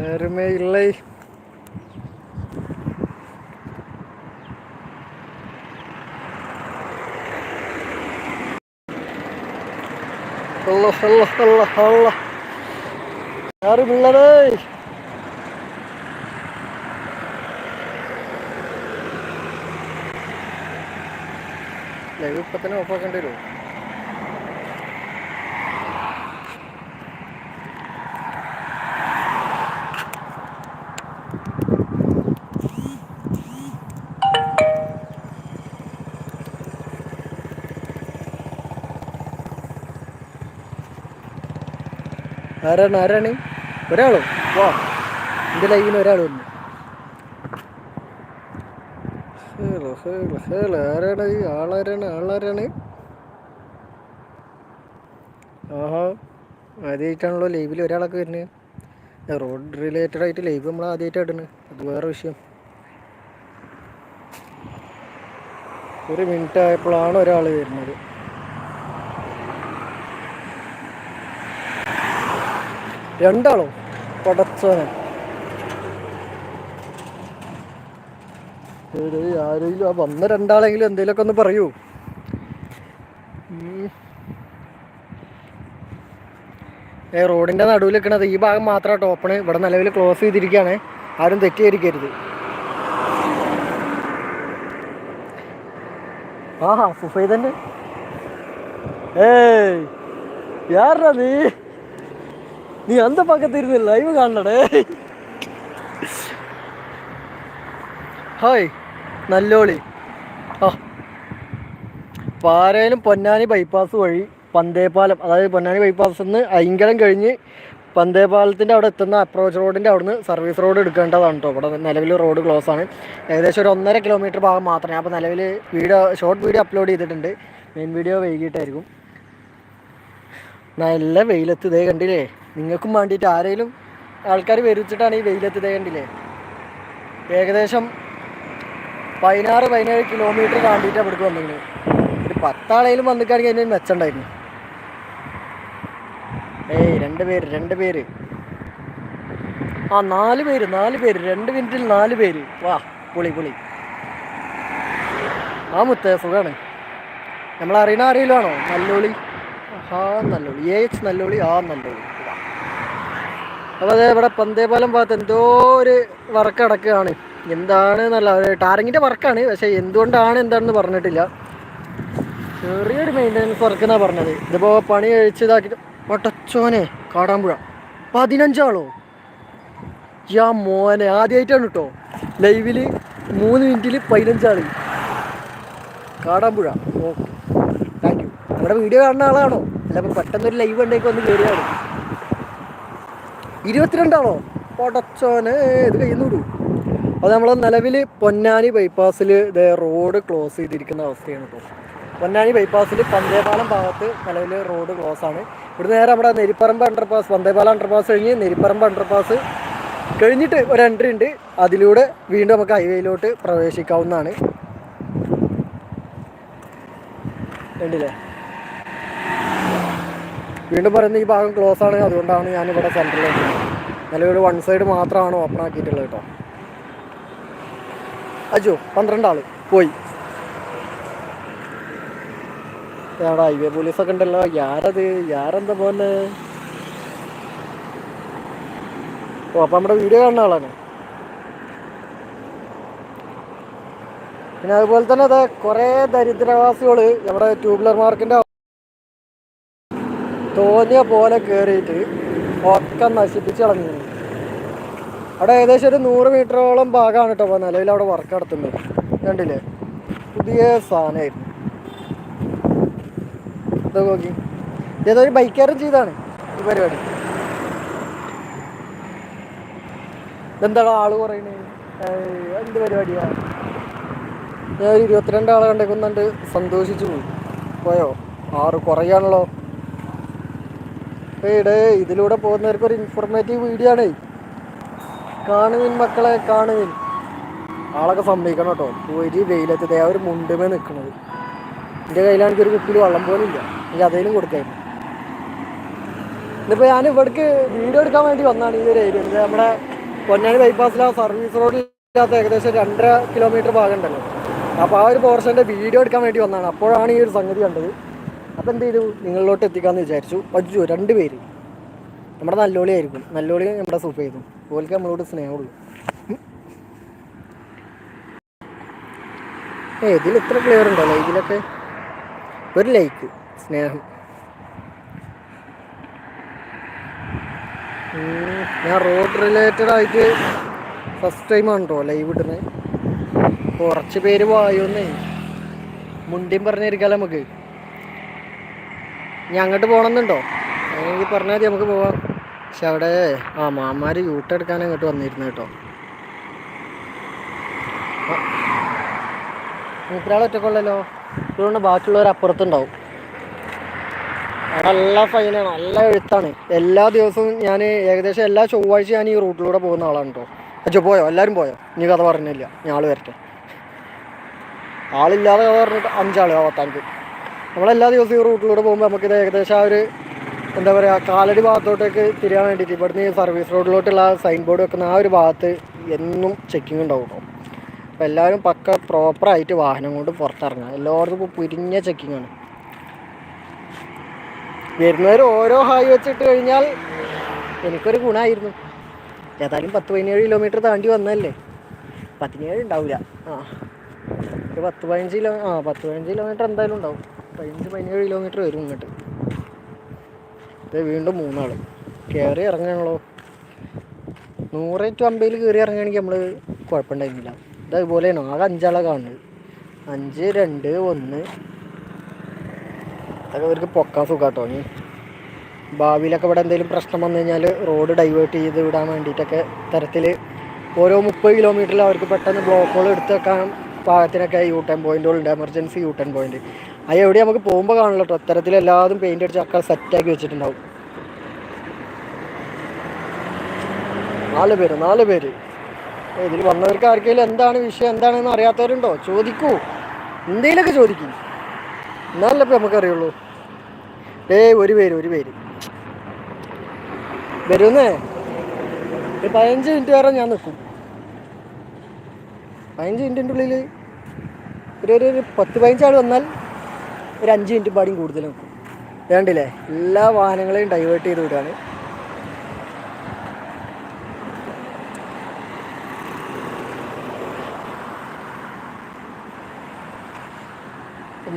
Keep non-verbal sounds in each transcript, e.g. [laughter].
ആരുമേ ഇല്ലേ Allah Allah Allah Allah ആരുമില്ലതേ live ഇപ്പൊ തന്നെ ഓഫാക്കേണ്ടി വരുമോ ആരാണ്? ആരാണ്? ഒരാളോ? വാ. എന്റെ ലൈവിന് ഒരാളോ വന്നു. ആരാണ്? ആളാരാണ്? ആളാരാണ്? ആഹാ. ആദ്യമായിട്ടാണല്ലോ ലൈവിൽ ഒരാളൊക്കെ വരുന്നത് റോഡ് റിലേറ്റഡ് ആയിട്ട് ലൈവ് നമ്മൾ ആദ്യമായിട്ടാണ് ഇടുന്നത് അത് വേറെ വിഷയം. ഒരു മിനിറ്റ് ആയപ്പോഴാണ് ഒരാൾ വരുന്നത്. രണ്ടാളോ പടച്ചോനെ. ആരെങ്കിലും ആ വന്ന രണ്ടാളെങ്കിലും എന്തെങ്കിലുമൊക്കെ ഒന്ന് പറയൂ. ഏ റോഡിന്റെ നടുവിൽ നിൽക്കണത് ഈ ഭാഗം മാത്രമായിട്ട് ഓപ്പണ് ഇവിടെ നിലവിൽ ക്ലോസ് ചെയ്തിരിക്കുകയാണ് ആരും തെറ്റിദ്ധരിക്കരുത് ആഹാ സുഫൈതന്നെ ഏയ് യാറാ നീ? നീ അന്ത പക്കത്തിരുന്ന് ലൈവ് കാണണടേ. ഹായ് നല്ലോളി. ആ പാരയിലും പൊന്നാനി ബൈപ്പാസ് വഴി പന്തേപാലം അതായത് പൊന്നാനി ബൈപ്പാസ് നിന്ന് അയിങ്കലം കഴിഞ്ഞ് പന്തേപാലത്തിന്റെ അവിടെ എത്തുന്ന അപ്രോച്ച് റോഡിന്റെ അവിടുന്ന് സർവീസ് റോഡ് എടുക്കേണ്ടതാണ് കേട്ടോ ഇവിടെ നിലവിൽ റോഡ് ക്ലോസ് ആണ്. ഏകദേശം ഒരു ഒന്നര കിലോമീറ്റർ ഭാഗം മാത്രമേ. അപ്പോൾ നിലവിൽ വീഡിയോ ഷോർട്ട് വീഡിയോ അപ്ലോഡ് ചെയ്തിട്ടുണ്ട്. മെയിൻ വീഡിയോ വൈകിട്ടായിരിക്കും. നല്ല വെയിലത്ത് ഇതേ കണ്ടില്ലേ? നിങ്ങൾക്കും വേണ്ടിയിട്ട് ആരെങ്കിലും ആൾക്കാർ വരുച്ചിട്ടാണ് ഈ വെയിലത്ത് ഇതേ കണ്ടില്ലേ? ഏകദേശം പതിനാറ് പതിനേഴ് കിലോമീറ്റർ താണ്ടിയിട്ടാണ് അവിടേക്ക് വന്നിരുന്നു ഒരു പത്താളേലും വന്നിക്കാണെങ്കിൽ അതിന് മെച്ചമുണ്ടായിരുന്നു. ഏയ് രണ്ട് പേര് രണ്ട് പേര്. ആ നാല് പേര് നാല് പേര് രണ്ട് മിനിറ്റിൽ നാല് പേര്. വാ പുളി പുളി. ആ മുത്തേ സുഖമാണ് നമ്മൾ അറിയണ അറിയില്ലാണോ നല്ലോളി. ആ നല്ലോളി എ എക്സ് നല്ലോളി ആ നല്ലോളി. അപ്പോൾ അതെ ഇവിടെ പന്തേപാലം ഭാഗത്ത് എന്തോ ഒരു വർക്ക് അടക്കുകയാണ് എന്താണ് നല്ല ടാറിങ്ങിന്റെ വർക്കാണ് പക്ഷേ എന്തുകൊണ്ടാണ് എന്താണെന്ന് പറഞ്ഞിട്ടില്ല. ചെറിയൊരു മെയിന്റനൻസ് വർക്ക് പറഞ്ഞത്. ഇതിപ്പോൾ പണി കഴിച്ചതാക്കിയിട്ട് വട്ടച്ചോനെ കാടാമ്പുഴ. പതിനഞ്ചാളോ? യാ മോനെ ആദ്യമായിട്ടാണ് കേട്ടോ ലൈവിൽ മൂന്ന് മിനിറ്റിൽ പതിനഞ്ചാൾ. കാടാമ്പുഴ. ഓക്കെ. താങ്ക് യു നമ്മുടെ വീഡിയോ കാണുന്ന ആളാണോ? അല്ല ഇപ്പം പെട്ടെന്നൊരു ലൈവ് ഉണ്ടെങ്കിൽ ഒന്ന് കയറിയാണ് ഇരുപത്തിരണ്ടാണോ? പൊടച്ചോനെ ഇത് കയ്യുന്നൂടു അത് നമ്മൾ നിലവിൽ പൊന്നാനി ബൈപ്പാസിൽ റോഡ് ക്ലോസ് ചെയ്തിരിക്കുന്ന അവസ്ഥയാണ് ഇപ്പോൾ പൊന്നാനി ബൈപ്പാസിൽ പന്തേപാലം ഭാഗത്ത് നിലവിൽ റോഡ് ക്ലോസ് ആണ്. ഇവിടെ നേരെ നമ്മുടെ നെരിപ്പറമ്പ് അണ്ടർപാസ് പന്തേപാലം അണ്ടർപാസ് കഴിഞ്ഞ് നെരിപ്പറമ്പ് അണ്ടർപാസ് കഴിഞ്ഞിട്ട് ഒരു എൻട്രി ഉണ്ട്. അതിലൂടെ വീണ്ടും നമുക്ക് ഹൈവേയിലോട്ട് പ്രവേശിക്കാവുന്നതാണ്. കണ്ടില്ലേ? വീണ്ടും പറയുന്നത് ഈ ഭാഗം ക്ലോസ് ആണ്. അതുകൊണ്ടാണ് ഞാനിവിടെ സെന്ററിലേക്ക് നിലവിൽ വൺ സൈഡ് മാത്രമാണ് ഓപ്പൺ ആക്കിയിട്ടുള്ളത് കേട്ടോ. അജോ പന്ത്രണ്ടാൾ പോയി. എടാ ഹൈവേ പോലീസൊക്കെ ഉണ്ടല്ലോ. യാരത്? യാരെന്താ പോലെ ഓ അപ്പം നമ്മുടെ വീഡിയോ കാണുന്ന ആളാണ്. പിന്നെ അതുപോലെ തന്നെ അതെ കുറേ ദരിദ്രവാസികൾ നമ്മുടെ ട്യൂബ്ലർ മാർക്കിന്റെ തോന്നിയ പോലെ കയറിയിട്ട് ഒക്കെ നശിപ്പിച്ച് കളഞ്ഞു അവിടെ ഏകദേശം ഒരു നൂറ് മീറ്ററോളം ഭാഗമാണ് കേട്ടോ അപ്പോൾ നിലവിൽ അവിടെ വർക്ക് നടത്തുന്നത്. കണ്ടില്ലേ? പുതിയ സാധനമായിരുന്നു. ഇത് നോക്കി. ഏതൊരു ബൈക്കാരൻ ചെയ്താണ് ഈ പരിപാടി. എന്താണ് ആൾ കുറയണേ ഏയ്, എന്ത് പരിപാടിയാണ് ഞാൻ ഒരു ഇരുപത്തിരണ്ട് ആളെ കണ്ടേക്കുന്നുണ്ട്. സന്തോഷിച്ചു പോയി. പോയോ? ആറ് കുറയാണല്ലോ. ഡേ ഇതിലൂടെ പോകുന്നവർക്ക് ഒരു ഇൻഫോർമേറ്റീവ് വീഡിയോ ആണേ. കാണുവിൻ മക്കളെ കാണുവിൻ. ആളൊക്കെ സമ്മതിക്കണം കേട്ടോ. ഒരു വെയിലത്ത് ദേ ഒരു മുണ്ടുമേ നിൽക്കുന്നത് എന്റെ കയ്യിലാണെങ്കിൽ ഒരു കുപ്പിയിൽ വെള്ളം പോലും ഇല്ല എനിക്ക് അതേലും കൊടുക്കായിരുന്നു. ഇന്നിപ്പോൾ ഞാൻ ഇവിടേക്ക് വീഡിയോ എടുക്കാൻ വേണ്ടി വന്നാണ് ഈ ഒരു ഏരിയ നമ്മുടെ പൊന്നാനി ബൈപ്പാസിലെ സർവീസ് റോഡില്ലാത്ത ഏകദേശം രണ്ടര കിലോമീറ്റർ ഭാഗം ഉണ്ടല്ലോ. അപ്പോൾ ആ ഒരു പോർഷന്റെ വീഡിയോ എടുക്കാൻ വേണ്ടി വന്നതാണ് അപ്പോഴാണ് ഈ ഒരു സംഗതി കണ്ടത്. അപ്പോൾ എന്ത് ചെയ്തു? നിങ്ങളിലോട്ട് എത്തിക്കാമെന്ന് വിചാരിച്ചു. അജ്ജു രണ്ട് പേര്. നമ്മുടെ നല്ലോളി ആയിരിക്കും. നല്ലോളി നമ്മുടെ ചെയ്തു ഓൽക്ക് നമ്മളോട് സ്നേഹമുള്ളൂ. ഏ ഇതിൽ ഇത്ര ക്ലിയർ ഉണ്ടല്ലോ ഇതിലൊക്കെ ഒരു ലൈക്ക് സ്നേഹം. ഞാൻ റോഡ് റിലേറ്റഡ് ആയിട്ട് ഫസ്റ്റ് ടൈമാണ് കേട്ടോ ലൈവ് ഇടുന്നത് കുറച്ച് പേര് വായോന്നേ. മുണ്ടിയും പറഞ്ഞിരിക്കാലോ നമുക്ക്. ഇനി അങ്ങോട്ട് പോകണമെന്നുണ്ടോ? എനിക്ക് പറഞ്ഞാൽ മതി നമുക്ക് പോവാം. പക്ഷെ അവിടെ ആ മാമാർ യൂട്ട് എടുക്കാൻ അങ്ങോട്ട് വന്നിരുന്നു കേട്ടോ. മൂപ്പരാൾ ഒറ്റക്കൊള്ളല്ലോ? അതുകൊണ്ട് ബാക്കിയുള്ളവർ അപ്പുറത്തുണ്ടാവും. നല്ല ഫൈനാണ് നല്ല എഴുത്താണ്. എല്ലാ ദിവസവും ഞാൻ ഏകദേശം എല്ലാ ചൊവ്വാഴ്ച ഞാൻ ഈ റൂട്ടിലൂടെ പോകുന്ന ആളാണ് കേട്ടോ. അച്ഛോ പോയോ? എല്ലാവരും പോയോ? ഇനി കഥ പറഞ്ഞില്ല. ഞാൻ വരട്ടെ. ആളില്ലാതെ കഥ പറഞ്ഞിട്ട് അഞ്ചാൾ പത്താనికి നമ്മളെല്ലാ ദിവസവും ഈ റൂട്ടിലൂടെ പോകുമ്പോൾ നമുക്കിത് ഏകദേശം ആ ഒരു എന്താ പറയുക കാലടി ഭാഗത്തോട്ടേക്ക് തിരിയാൻ വേണ്ടിയിട്ട് ഇവിടുന്ന് സർവീസ് റോഡിലോട്ടുള്ള സൈൻ ബോർഡ് വെക്കുന്ന ആ ഒരു ഭാഗത്ത് എന്നും ചെക്കിംഗ് ഉണ്ടാവും അപ്പോൾ എല്ലാവരും പക്ക പ്രോപ്പറായിട്ട് വാഹനം കൊണ്ട് പുറത്തിറങ്ങുക എല്ലായിടത്തും ഇപ്പോൾ പുരിഞ്ഞ ചെക്കിംഗ് ആണ്. വരുന്നവർ ഓരോ ഹായ് വെച്ചിട്ട് കഴിഞ്ഞാൽ എനിക്കൊരു ഗുണമായിരുന്നു ഏതായാലും പത്ത് പതിനേഴ് കിലോമീറ്റർ താണ്ടി വന്നല്ലേ പതിനേഴ് ഉണ്ടാവില്ല ആ. ഒരു പത്ത് പതിനഞ്ച് കിലോ ആ പത്ത് പതിനഞ്ച് കിലോമീറ്റർ എന്തായാലും ഉണ്ടാവും. പതിനഞ്ച് പതിനേഴ് കിലോമീറ്റർ വരും ഇങ്ങോട്ട്. വീണ്ടും മൂന്നാൾ കയറി ഇറങ്ങണല്ലോ നൂറ് ടു അമ്പതിൽ കയറി ഇറങ്ങുകയാണെങ്കിൽ നമ്മൾ കുഴപ്പമുണ്ടായിരുന്നില്ല. ഇത് അതുപോലെയാണ് ആകെ അഞ്ചാളെ കാണുന്നത്. അഞ്ച് രണ്ട് ഒന്ന്. അതൊക്കെ അവർക്ക് പൊക്കാൻ സുഖാട്ടോ. ഇനി ഭാവിയിലൊക്കെ ഇവിടെ എന്തെങ്കിലും പ്രശ്നം വന്നു കഴിഞ്ഞാൽ റോഡ് ഡൈവേർട്ട് ചെയ്ത് വിടാൻ വേണ്ടിയിട്ടൊക്കെ തരത്തിൽ ഓരോ മുപ്പത് കിലോമീറ്ററിൽ അവർക്ക് പെട്ടെന്ന് ബ്ലോക്കുകൾ എടുത്ത് വെക്കാൻ പാകത്തിനൊക്കെ യു ടേൺ പോയിന്റുകളുണ്ട് എമർജൻസി യു ടേൺ പോയിന്റ് അത് എവിടെ നമുക്ക് പോകുമ്പോൾ കാണില്ല കേട്ടോ അത്തരത്തിൽ എല്ലാതും പെയിന്റ് അടിച്ച് ഒക്കെ സെറ്റാക്കി വെച്ചിട്ടുണ്ടാവും. നാല് പേര് നാല് പേര്. ഇതിൽ വന്നവർക്ക് ആർക്കെങ്കിലും എന്താണ് വിഷയം എന്താണെന്ന് അറിയാത്തവരുണ്ടോ? ചോദിക്കൂ. എന്തെങ്കിലുമൊക്കെ ചോദിക്കും. എന്നാലല്ലേ ഇപ്പം നമുക്കറിയുള്ളൂ ഏ ഒരു പേര് ഒരു പേര്. വരുന്നേ. ഒരു പതിനഞ്ച് മിനിറ്റ് വരെ ഞാൻ നിൽക്കും. പതിനഞ്ച് മിനിറ്റിന്റെ ഉള്ളിൽ ഒരു ഒരു പത്ത് പതിനഞ്ചാൾ വന്നാൽ ഒരു അഞ്ച് മിനിറ്റ് പാടിയും കൂടുതൽ നിൽക്കും വേണ്ടില്ലേ? എല്ലാ വാഹനങ്ങളെയും ഡൈവേർട്ട് ചെയ്ത് വിടുകയാണ്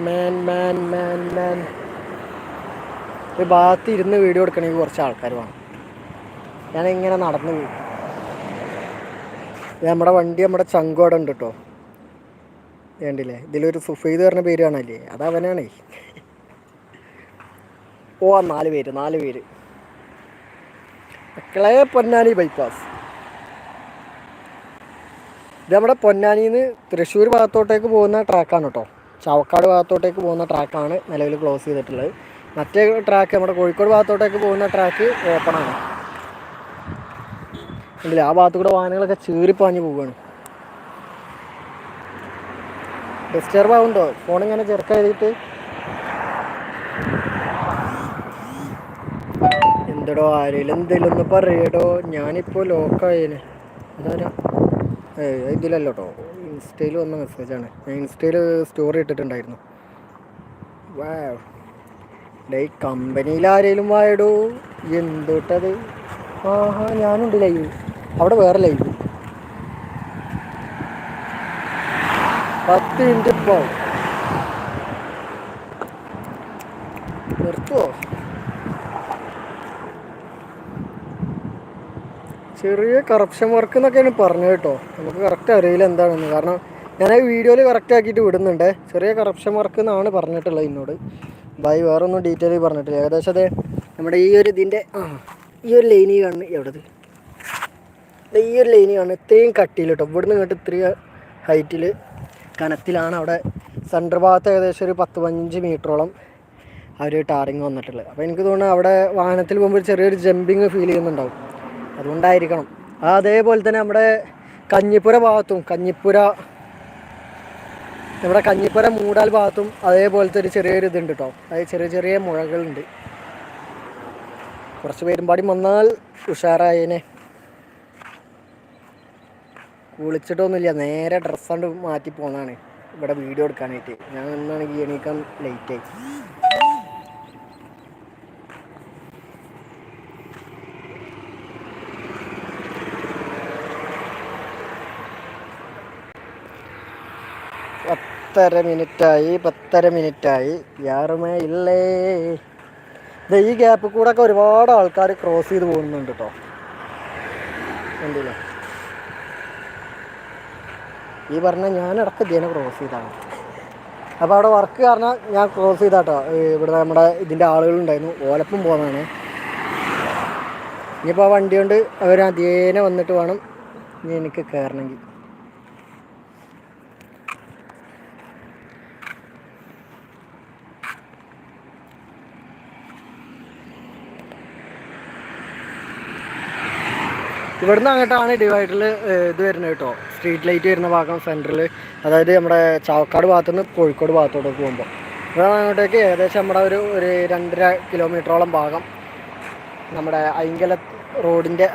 മാൻ മാൻ മാൻ മാൻ ഒരു ഭാഗത്ത് ഇരുന്ന് വീഡിയോ എടുക്കണമെങ്കിൽ കുറച്ച് ആൾക്കാർ വേണം. ഞാനിങ്ങനെ നടന്നു പോയി നമ്മുടെ വണ്ടി നമ്മുടെ ചങ്കോടെ ഉണ്ട് കേട്ടോ വേണ്ടില്ലേ ഇതിലൊരു സുഫീദ് പറഞ്ഞ പേര് കാണല്ലേ അത് അവനാണേ. ഓ നാല് പേര് നാല് പേര്. മക്കളെ പൊന്നാനി ബൈപ്പാസ് ഇത് നമ്മുടെ പൊന്നാനിന്ന് തൃശ്ശൂർ ഭാഗത്തോട്ടേക്ക് പോകുന്ന ട്രാക്കാണ് കേട്ടോ ചാവക്കാട് ഭാഗത്തോട്ടേക്ക് പോകുന്ന ട്രാക്കാണ് നിലവിൽ ക്ലോസ് ചെയ്തിട്ടുള്ളത്. മറ്റേ ട്രാക്ക് നമ്മുടെ കോഴിക്കോട് ഭാഗത്തോട്ടേക്ക് പോകുന്ന ട്രാക്ക് ഓപ്പണാണ് ഉണ്ടല്ലേ ആ ഭാഗത്തു കൂടെ വാഹനങ്ങളൊക്കെ ചീറിപ്പാഞ്ഞ് പോവുകയാണ് ഡിസ്റ്റർബ് ആവുണ്ടോ ഫോൺ ഇങ്ങനെ ചെറുക്ക എഴുതിയിട്ട് എന്തടോ ആരെങ്കിലും എന്തെങ്കിലും ഒന്ന് പറയടോ ഞാനിപ്പോൾ ലോക്കായേനെ അതാരാ ഏ ഇതിലല്ലോ കേട്ടോ ഇൻസ്റ്റയിൽ വന്ന മെസ്സേജാണ് ഞാൻ ഇൻസ്റ്റയിൽ സ്റ്റോറി ഇട്ടിട്ടുണ്ടായിരുന്നു. വാ ഡേ കമ്പനിയിൽ ആരെങ്കിലും വായടോ. എന്തോട്ടത്? ആഹാ ഞാനുണ്ട് ലൈവ് അവിടെ വേറെ ലൈവ് പത്ത് മിനിറ്റ് ഇപ്പോൾ. നിർത്തുവോ ചെറിയ കറപ്ഷൻ വർക്ക് എന്നൊക്കെയാണ് പറഞ്ഞത് കേട്ടോ. നമുക്ക് കറക്റ്റ് അറിയില്ല എന്താണെന്ന്. കാരണം ഞാൻ ആ വീഡിയോയിൽ കറക്റ്റ് ആക്കിയിട്ട് വിടുന്നുണ്ട്. ചെറിയ കറപ്ഷൻ വർക്ക് എന്നാണ് പറഞ്ഞിട്ടുള്ളത് എന്നോട് ബൈ വേറെ ഒന്നും ഡീറ്റെയിൽ പറഞ്ഞിട്ടില്ല. ഏകദേശം അതെ നമ്മുടെ ഈ ഒരു ഇതിന്റെ ആ ഈ ഒരു ലൈനി കാണുന്നത് എവിടത്? ഈ ഒരു ലൈനി കാണുന്നത് ഇത്രയും കട്ടിയിൽ കേട്ടോ. ഇവിടുന്ന് ഇങ്ങോട്ട് ഇത്രയും ഹൈറ്റിൽ കനത്തിലാണ് അവിടെ സെന്റർ ഭാഗത്ത് ഏകദേശം ഒരു പത്ത് പതിനഞ്ച് മീറ്ററോളം അവർ ടാറിങ് വന്നിട്ടുള്ളത്. അപ്പോൾ എനിക്ക് തോന്നുന്നു അവിടെ വാഹനത്തിൽ പോകുമ്പോൾ ചെറിയൊരു ജമ്പിങ് ഫീൽ ചെയ്യുന്നുണ്ടാവും. അതുകൊണ്ടായിരിക്കണം. അതേപോലെ തന്നെ നമ്മുടെ കഞ്ഞിപ്പുര ഭാഗത്തും കഞ്ഞിപ്പുര നമ്മുടെ കഞ്ഞിപ്പുര മൂടാൽ ഭാഗത്തും അതേപോലത്തെ ഒരു ചെറിയൊരു ഇതുണ്ട് കേട്ടോ അതായത് ചെറിയ ചെറിയ മുഴകളുണ്ട്. കുറച്ച് പേരും പാടി വന്നാൽ ഉഷാറായേനെ. കുളിച്ചിട്ടൊന്നുമില്ല. നേരെ ഡ്രസ്സ് മാറ്റി പോന്നാണ് ഇവിടെ വീഡിയോ എടുക്കാനായിട്ട്. ഞാൻ ഇന്നാണെങ്കിൽ എണീക്കാൻ ലേറ്റ് ലേറ്റായി പത്തര മിനിറ്റായി പത്തര മിനിറ്റായി യാറുമേ ഇല്ലേ? ഈ ഗ്യാപ്പ് കൂടെ ഒക്കെ ഒരുപാട് ആൾക്കാർ ക്രോസ് ചെയ്ത് പോകുന്നുണ്ട് കേട്ടോ കണ്ടില്ലേ? ഈ പറഞ്ഞ ഞാൻ ഇടയ്ക്ക് ഇതിനെ ക്രോസ് ചെയ്താണ് അപ്പോൾ അവിടെ വർക്ക് കാരണം ഞാൻ ക്രോസ് ചെയ്താട്ടോ. ഇവിടെ നമ്മുടെ ഇതിന്റെ ആളുകളുണ്ടായിരുന്നു. ഓലപ്പം പോകുന്നതാണ് ഇനിയിപ്പോൾ ആ വണ്ടി കൊണ്ട് അവർ അധ്യേനെ വന്നിട്ട് വേണം ഇനി എനിക്ക് കയറണമെങ്കിൽ ഇവിടുന്ന് അങ്ങോട്ടാണ് ഡിവൈഡറിൽ ഇത് വരുന്നത് കേട്ടോ. സ്ട്രീറ്റ് ലൈറ്റ് വരുന്ന ഭാഗം സെന്ററിൽ അതായത് നമ്മുടെ ചാവക്കാട് ഭാഗത്തുനിന്ന് കോഴിക്കോട് ഭാഗത്തോട്ട് പോകുമ്പോൾ. ഇവിടെ അങ്ങോട്ടേക്ക് ഏകദേശം നമ്മുടെ ഒരു ഒരു രണ്ടര കിലോമീറ്ററോളം ഭാഗം നമ്മുടെ അയങ്കല റോഡിന്റെ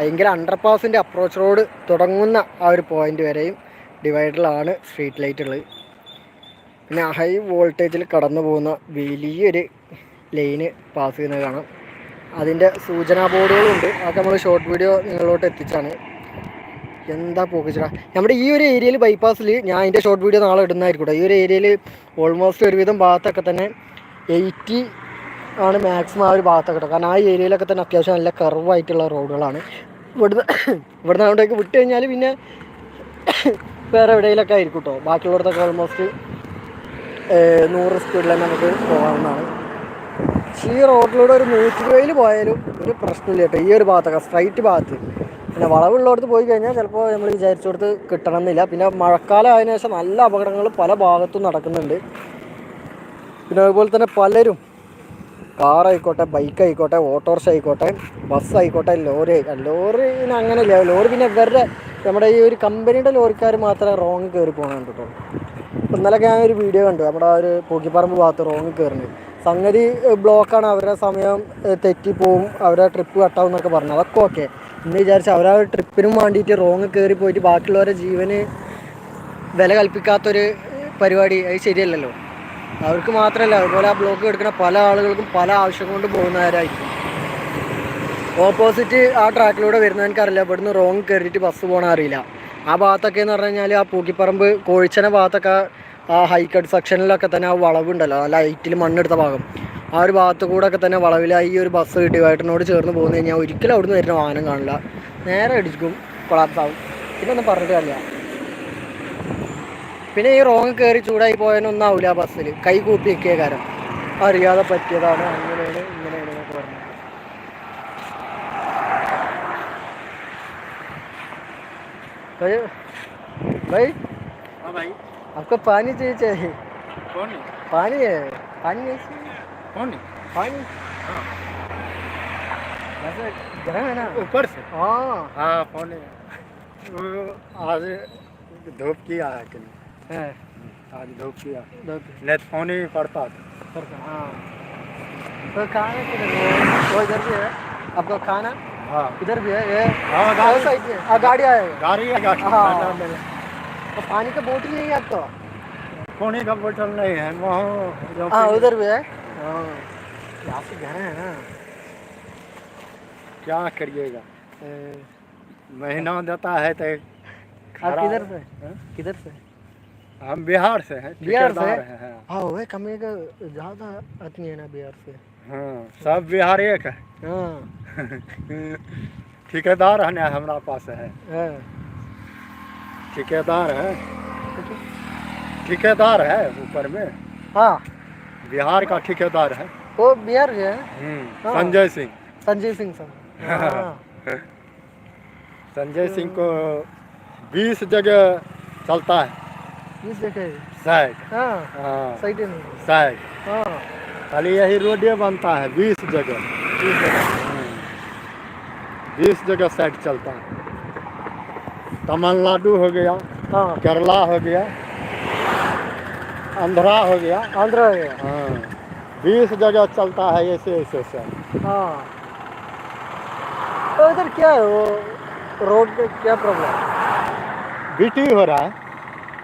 അയങ്കല അണ്ടർപാസിന്റെ അപ്രോച്ച് റോഡ് തുടങ്ങുന്ന ആ ഒരു പോയിന്റ് വരെയും ഡിവൈഡറിലാണ് സ്ട്രീറ്റ് ലൈറ്റ് ഉള്ളത്. പിന്നെ ഹൈ വോൾട്ടേജിൽ കടന്നു പോകുന്ന വലിയൊരു ലൈന് പാസ് ചെയ്യുന്നത് കാണാം. അതിന്റെ സൂചനാ ബോർഡുകളുണ്ട് അതൊക്കെ നമ്മൾ ഷോർട്ട് വീഡിയോ നിങ്ങളിലോട്ട് എത്തിച്ചാണ്. എന്താ പോക്കിച്ചടാ നമ്മുടെ ഈ ഒരു ഏരിയയിൽ ബൈപ്പാസിൽ ഞാൻ അതിന്റെ ഷോർട്ട് വീഡിയോ നാളെ ഇടുന്നതായിരിക്കും ഈ ഒരു ഏരിയയിൽ ഓൾമോസ്റ്റ് ഒരുവിധം ഭാഗത്തൊക്കെ തന്നെ എയ്റ്റി ആണ് മാക്സിമം ആ ഒരു ഭാഗത്തൊക്കെ കാരണം ആ ഏരിയയിലൊക്കെ തന്നെ അത്യാവശ്യം നല്ല കർവായിട്ടുള്ള റോഡുകളാണ് ഇവിടുന്ന് [coughs] ഇവിടുന്ന് അങ്ങോട്ടേക്ക് വിട്ട് കഴിഞ്ഞാൽ പിന്നെ [coughs] വേറെ എവിടെയെങ്കിലൊക്കെ ആയിരിക്കും കേട്ടോ ബാക്കിയുള്ളടത്തൊക്കെ ഓൾമോസ്റ്റ് നൂറ് സ്പീഡിൽ തന്നെ നമുക്ക് പോകാവുന്നതാണ്. ഈ റോഡിലൂടെ ഒരു നൂറ്റി രൂപയിൽ പോയാലും ഒരു പ്രശ്നമില്ല കേട്ടോ ഈ ഒരു ഭാഗത്തൊക്കെ സ്ട്രൈറ്റ് ഭാഗത്ത്. പിന്നെ വളവുള്ളടത്ത് പോയി കഴിഞ്ഞാൽ ചിലപ്പോൾ നമ്മൾ വിചാരിച്ചിടത്ത് കിട്ടണമെന്നില്ല. പിന്നെ മഴക്കാലം ആയതിനു ശേഷം നല്ല അപകടങ്ങൾ പല ഭാഗത്തും നടക്കുന്നുണ്ട്. പിന്നെ അതുപോലെ തന്നെ പലരും കാർ ആയിക്കോട്ടെ ബൈക്ക് ആയിക്കോട്ടെ ഓട്ടോറിക്ഷ ആയിക്കോട്ടെ ബസ് ആയിക്കോട്ടെ ലോറി ലോറിന് അങ്ങനെയല്ല ലോറി പിന്നെ ഇവരുടെ നമ്മുടെ ഈ ഒരു കമ്പനിയുടെ ലോറിക്കാർ മാത്രമേ റോങ് കയറി പോകണം കേട്ടോ അപ്പം ഞാൻ ഒരു വീഡിയോ കണ്ടു. നമ്മുടെ ഒരു പൂക്കിപ്പറമ്പ് ഭാഗത്ത് റോങ് കയറുന്നത്. സംഗതി ബ്ലോക്കാണ് അവരുടെ സമയം തെറ്റിപ്പോവും. അവരുടെ ട്രിപ്പ് കട്ടാവും എന്നൊക്കെ പറഞ്ഞു. അതൊക്കെ ഓക്കെ എന്ന് വിചാരിച്ച് അവരാ ട്രിപ്പിനും വേണ്ടിയിട്ട് റോങ് കയറി പോയിട്ട് ബാക്കിയുള്ളവരെ ജീവന് വില കൽപ്പിക്കാത്തൊരു പരിപാടി അത് ശരിയല്ലല്ലോ. അവർക്ക് മാത്രമല്ല അതുപോലെ ആ ബ്ലോക്ക് എടുക്കുന്ന പല ആളുകൾക്കും പല ആവശ്യം കൊണ്ട് പോകുന്നവരായിരിക്കും. ഓപ്പോസിറ്റ് ആ ട്രാക്കിലൂടെ വരുന്നവനക്കറിയില്ല ഇവിടുന്ന് റോങ് കയറിയിട്ട് ബസ് പോകണ അറിയില്ല. ആ ഭാഗത്തൊക്കെ എന്ന് പറഞ്ഞു കഴിഞ്ഞാൽ ആ പൂക്കിപ്പറമ്പ് കോഴിച്ചന ഭാഗത്തൊക്കെ ആ ഹൈക്കട്ട് സെക്ഷനിലൊക്കെ തന്നെ ആ വളവുണ്ടല്ലോ ആ ലൈറ്റിൽ മണ്ണെടുത്ത ഭാഗം. ആ ഒരു ഭാഗത്ത് കൂടെ ഒക്കെ തന്നെ വളവിലായി ഈ ഒരു ബസ് ഡിവൈഡറിനോട് ചേർന്ന് പോകുന്ന കഴിഞ്ഞാൽ ഒരിക്കലും അവിടുന്ന് വരുന്ന വാഹനം കാണില്ല നേരെ ഇടിക്കും കൊളാപ്സ് ആവും പിന്നെ ഒന്നും പറഞ്ഞിട്ട് കാര്യമില്ല പിന്നെ ഈ റോങ് കയറി ചൂടായി പോയതിനൊന്നും ആവില്ല ആ ബസ്സിൽ കൈ കൂപ്പി വെക്കിയ കാരം അറിയാതെ പറ്റിയതാണ് അങ്ങനെയാണ് ഇങ്ങനെയാണ് എന്നൊക്കെ പറഞ്ഞു भाई भाई हाँ भाई आपको पानी चाहिए चाहिए कौन है पानी है पानी नहीं चाहिए कौन है? पानी है ना? ऊपर से? हाँ। हाँ है। वो आज धूप किया है कि नहीं? है। आज धूप किया नहीं तो फ़ोन ही पड़ता था। हाँ। तो खाना वो इधर भी है। आपका खाना? हाँ। इधर भी है? ये हाँ गाड़ी। साइड में। हाँ गाड़ी आएगा गाड़ी है गाड़ी। हाँ। खाना तो पानी का बोतल नहीं है आपको पानी का बोतल नहीं है वहाँ हाँ उधर भी है हाँ। यहाँ से घर है ना? क्या करिएगा? महीना देता है तो आप किधर से? हाँ? किधर से? हम बिहार से हैं बिहार से? हैं वह कमी का ज़्यादा आदमी है ना बिहार से। हाँ सब बिहार एक है। हाँ। [laughs] ठेकेदार है ना हमारा पास है। हाँ। ठेकेदार है। ठेकेदार है ऊपर में। हाँ। बिहार का ठेकेदार है। वो बिहार के है? हाँ। संजय सिंह। संजय सिंह सर। हाँ। संजय सिंह को बीस जगह चलता है। इस जगह? साइड। हाँ। हाँ। हाँ खाली यही रोडे बनता है बीस जगह। जगह। बीस जगह साइड चलता है। तमिलनाडु हो गया हाँ। केरला हो गया। आंध्रा हो गया। आंध्र है हाँ। बीस जगह चलता है ऐसे ऐसे सब हाँ। तो इधर क्या है वो रोड पे क्या प्रॉब्लम बीटी हो रहा है।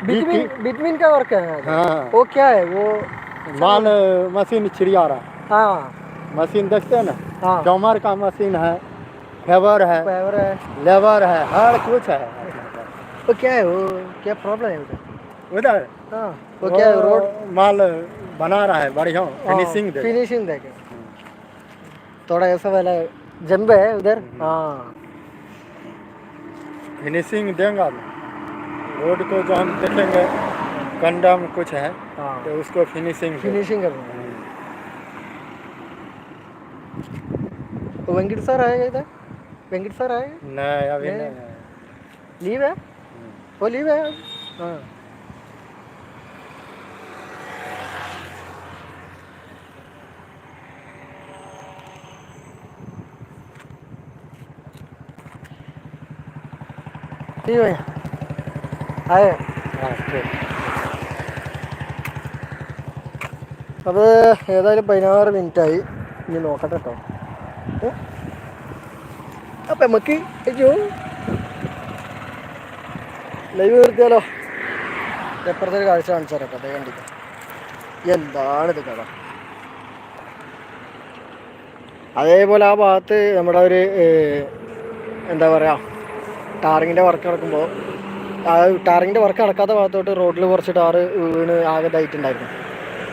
बिटवीन बिटवीन का वर्क है? हाँ। वो क्या है? वो माल मशीन चिड़िया रहा। हाँ। मशीन देखते हैं ना? हाँ। डोमर का मशीन है फेवर है पावर है। लेबर है हर कुछ है। वो क्या है वो? क्या प्रॉब्लम है उधर? उधर? हाँ। वो क्या रोड? माल बना रहा है बढ़िया फिनिशिंग दे फिनिशिंग देखे थोड़ा ऐसा वाला जंब है उधर? हाँ। फिनिशिंग देंगे रोड को जो हम देखेंगे कंडम कुछ है हाँ। तो उसको फिनिशिंग फिनिशिंग करना है। तो वेंकट सर आएगा इधर? वेंकट सर आएगा? नहीं अभी नहीं। नहीं लीव है? वो लीव है? हाँ। അതെ അപ്പോൾ ഏതായാലും പതിനാറ് മിനിറ്റായി. ഇനി നോക്കട്ടെ കേട്ടോ അപ്പൊ നമുക്ക് ലൈവ് നിർത്തിയാലോ? എപ്പുറത്തെ കാഴ്ച കാണിച്ചാലോ? തരാം കഥ കണ്ടിക്കാം എന്താണിത് കഥ? അതേപോലെ ആ ഭാഗത്ത് നമ്മുടെ ഒരു എന്താ പറയാ? ടാറിങ്ങിന്റെ വർക്ക് നടക്കുമ്പോൾ ആ ടാറിങ്ങിന്റെ വർക്ക് നടക്കാത്ത ഭാഗത്തോട്ട് റോഡിൽ കുറച്ച് ടാറ് വീണ് ആകെ ഇതായിട്ടുണ്ടായിരുന്നു.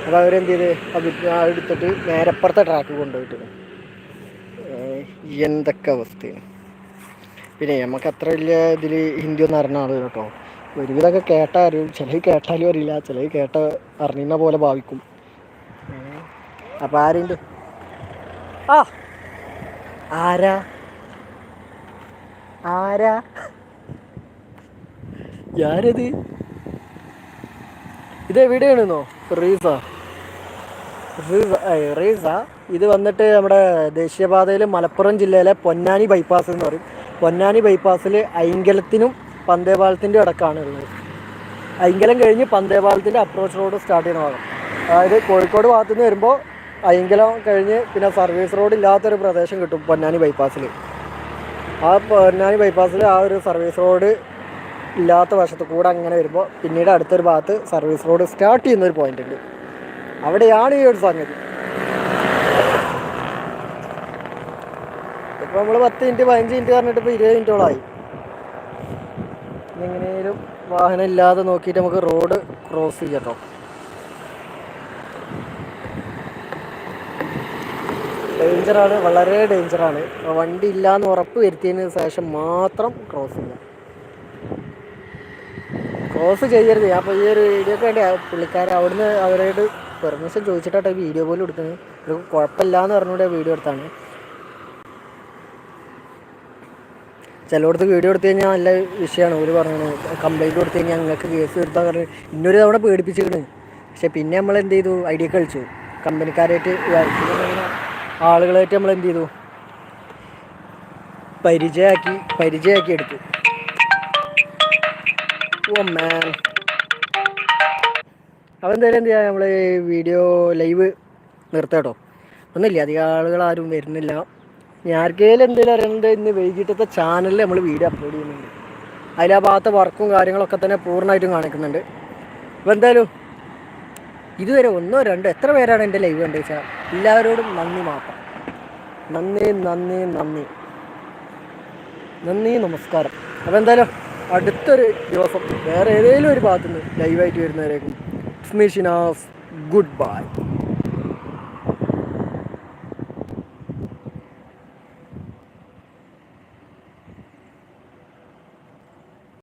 അപ്പോൾ അവരെന്ത് ചെയ്ത്? അത് അത് എടുത്തിട്ട് നേരെ അപ്പുറത്തെ ട്രാക്ക് കൊണ്ടുപോയിട്ടു എന്തൊക്കെ അവസ്ഥയാണ്. പിന്നെ നമുക്ക് അത്ര വലിയ ഇതിൽ ഹിന്ദി ഒന്നും അറിഞ്ഞ ആളുകൾ കേട്ടോ ഒരുവിധമൊക്കെ കേട്ടാൽ അറിയും. ചിലർ കേട്ടാലും അറിയില്ല. ചിലർ കേട്ട അറിഞ്ഞ പോലെ ഭാവിക്കും. അപ്പോൾ ആരുണ്ട്? ആ ആരാ? ആരാ? ഞാനത്. ഇത് എവിടെയാണെന്നോ? റീസ. Reeza Reeza. ഇത് വന്നിട്ട് നമ്മുടെ ദേശീയപാതയിൽ മലപ്പുറം ജില്ലയിലെ പൊന്നാനി ബൈപ്പാസ് എന്ന് പറയും. പൊന്നാനി ബൈപ്പാസിൽ ഐങ്കലത്തിനും പന്തേപാലത്തിന്റെ ഇടക്കാണ് ഉള്ളത്. ഐങ്കലം കഴിഞ്ഞ് പന്തേപാലത്തിന്റെ അപ്രോച്ച് റോഡ് സ്റ്റാർട്ട് ചെയ്യുന്ന ഭാഗം. അതായത് കോഴിക്കോട് ഭാഗത്തുനിന്ന് വരുമ്പോൾ ഐങ്കലം കഴിഞ്ഞ് പിന്നെ സർവീസ് റോഡ് ഇല്ലാത്തൊരു പ്രദേശം കിട്ടും പൊന്നാനി ബൈപ്പാസിൽ ആ പൊന്നാനി ബൈപ്പാസിൽ ആ ഒരു സർവീസ് റോഡ് ഇല്ലാത്ത വശത്ത് കൂടെ അങ്ങനെ വരുമ്പോൾ പിന്നീട് അടുത്തൊരു ഭാഗത്ത് സർവീസ് റോഡ് സ്റ്റാർട്ട് ചെയ്യുന്ന ഒരു പോയിന്റ് ഉണ്ട്. അവിടെയാണ് ഈ ഒരു സംഗതി. ഇപ്പൊ നമ്മൾ പത്ത് മിനിറ്റ് പതിനഞ്ച് മിനിറ്റ് പറഞ്ഞിട്ട് ഇപ്പൊ ഇരുപത് മിനിറ്റോളായി എങ്ങനെയും വാഹനം ഇല്ലാതെ നോക്കിയിട്ട് നമുക്ക് റോഡ് ക്രോസ് ചെയ്യട്ടോ ഡേഞ്ചറാണ് വളരെ ഡേഞ്ചറാണ്. വണ്ടി ഇല്ലാന്ന് ഉറപ്പ് വരുത്തിയതിന് ശേഷം മാത്രം ക്രോസ് ചെയ്യാം. ക്രോസ് ചെയ്യരുത്. ഞാൻ അപ്പോൾ ഈ ഒരു വീഡിയോ ഒക്കെ വേണ്ടി പുള്ളിക്കാരൻ അവിടുന്ന് അവരോട് പെർമിഷൻ ചോദിച്ചിട്ടാണ് വീഡിയോ പോലും എടുക്കുന്നത് ഒരു കുഴപ്പമില്ല എന്ന് പറഞ്ഞുകൊണ്ട് വീഡിയോ എടുത്താണ്. ചിലയിടത്ത് വീഡിയോ എടുത്തു കഴിഞ്ഞാൽ നല്ല വിഷയമാണ്. ഒരു പറഞ്ഞത് കംപ്ലൈന്റ് കൊടുത്തു കഴിഞ്ഞാൽ നിങ്ങൾക്ക് കേസ് എടുത്താൽ പറഞ്ഞ് ഇന്നൊരു തവണ പേടിപ്പിച്ചിരുന്നു പക്ഷേ പിന്നെ നമ്മൾ എന്ത് ചെയ്തു? ഐഡിയ കളിച്ചു. കമ്പനിക്കാരായിട്ട് ആളുകളായിട്ട് നമ്മൾ എന്ത് ചെയ്തു? പരിചയമാക്കി പരിചയമാക്കി എടുത്തു. ഓ മാൻ എന്ത് ചെയ്യാം? നമ്മൾ വീഡിയോ ലൈവ് നിർത്താട്ടോ ഒന്നുമില്ല അധികം ആളുകൾ ആരും വരുന്നില്ല. ഞാൻ ആർക്കെങ്കിലും എന്തെങ്കിലും അറിയണത് ഇന്ന് വൈകിട്ടത്തെ ചാനലിൽ നമ്മൾ വീഡിയോ അപ്ലോഡ് ചെയ്യുന്നുണ്ട്. അതിലാ ഭാഗത്തെ വർക്കും കാര്യങ്ങളൊക്കെ തന്നെ പൂർണമായിട്ടും കാണിക്കുന്നുണ്ട്. അപ്പോൾ എന്തായാലും ഇതുവരെ ഒന്നോ രണ്ടോ എത്ര പേരാണ് എന്റെ ലൈവ് കണ്ടത് വെച്ചാൽ എല്ലാവരോടും നന്ദി മാത്രം. നന്ദി നന്ദി നന്ദി. നന്ദി നമസ്കാരം. അപ്പോൾ എന്തായാലും അടുത്തൊരു ദിവസം വേറെ ഏതെങ്കിലും ഒരു ഭാഗത്തുനിന്ന് ലൈവായിട്ട് വരുന്നവരേക്കും സ്മിഷിനാസ് ഗുഡ് ബൈ